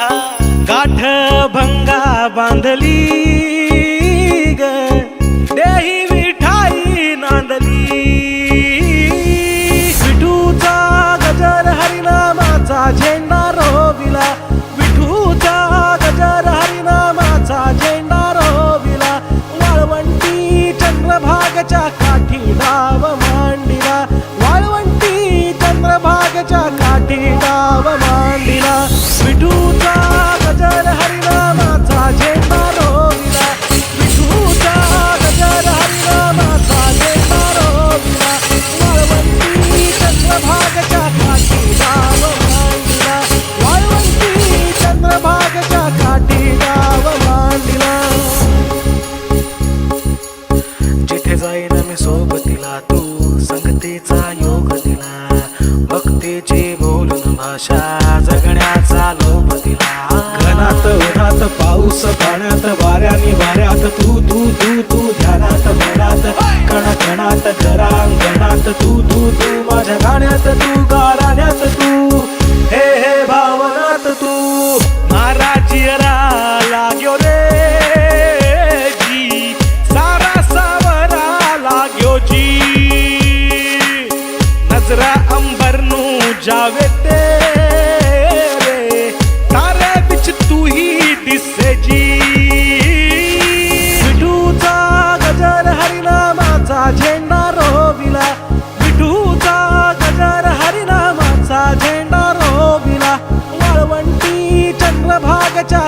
गाठ भंगा बांधली ग. देही विठाई नांदली. विठूचा गजर हरिनामाचा झेंडा रोविला. विठूचा गजर हरिनामाचा झेंडा रोविला. वाळवंटी चंद्रभागच्या काठी डाव मांडिला. वाळवंटी चंद्रभागच्या काठी डाव मांडिला. तू संगतीचा योग दिला. भक्तीची बोलून भाषा जगण्याचा लोभ दिला. घनात उन्हात पाऊस पाण्यात वाऱ्यानी वाऱ्यात तू तू तू तू ध्यानात मनात कण कणात घरांगणात तू तू तू माझ्या गाण्यात तू गाराण्यात तू. नू जावे तेरे तारे बिच तू ही दिसे जी। विठूचा गजर हरिनामाचा झेंडा रोविला। विठूचा गजर हरिनामाचा झेंडा रोविला। वाळवंटी चंद्रभागच्या